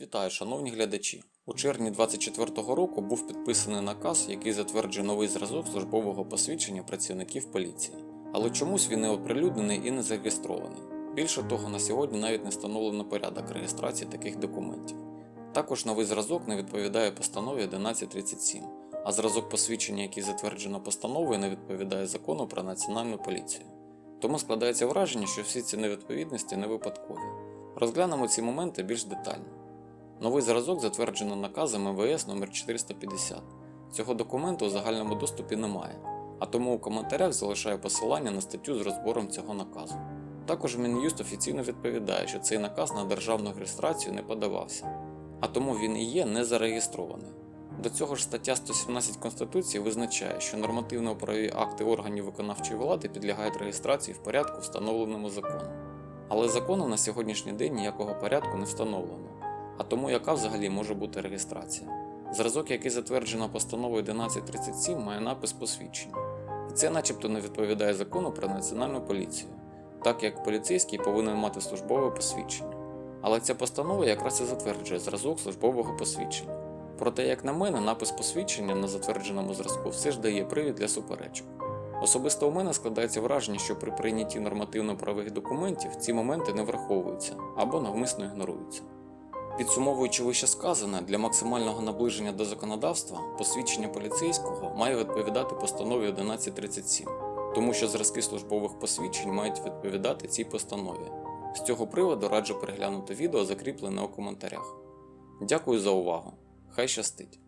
Вітаю, шановні глядачі. У червні 2024 року був підписаний наказ, який затверджує новий зразок службового посвідчення працівників поліції. Але чомусь він не оприлюднений і не зареєстрований. Більше того, на сьогодні навіть не встановлено порядок реєстрації таких документів. Також новий зразок не відповідає постанові 1137, а зразок посвідчення, який затверджено постановою, не відповідає закону про національну поліцію. Тому складається враження, що всі ці невідповідності не випадкові. Розглянемо ці моменти більш детально. Новий зразок затверджено наказом МВС номер 450. Цього документу у загальному доступі немає, а тому у коментарях залишаю посилання на статтю з розбором цього наказу. Також Мін'юст офіційно відповідає, що цей наказ на державну реєстрацію не подавався, а тому він і є не зареєстрований. До цього ж стаття 117 Конституції визначає, що нормативно-правові акти органів виконавчої влади підлягають реєстрації в порядку, встановленому законом. Але законом на сьогоднішній день ніякого порядку не встановлено. А тому яка взагалі може бути реєстрація? Зразок, який затверджено постановою 1137, має напис посвідчення. І це начебто не відповідає закону про національну поліцію, так як поліцейський повинен мати службове посвідчення. Але ця постанова якраз і затверджує зразок службового посвідчення. Проте, як на мене, напис посвідчення на затвердженому зразку все ж дає привід для суперечок. Особисто у мене складається враження, що при прийнятті нормативно-правових документів ці моменти не враховуються або навмисно ігноруються. Підсумовуючи вище сказане, для максимального наближення до законодавства посвідчення поліцейського має відповідати постанові 1137, тому що зразки службових посвідчень мають відповідати цій постанові. З цього приводу раджу переглянути відео, закріплене у коментарях. Дякую за увагу. Хай щастить!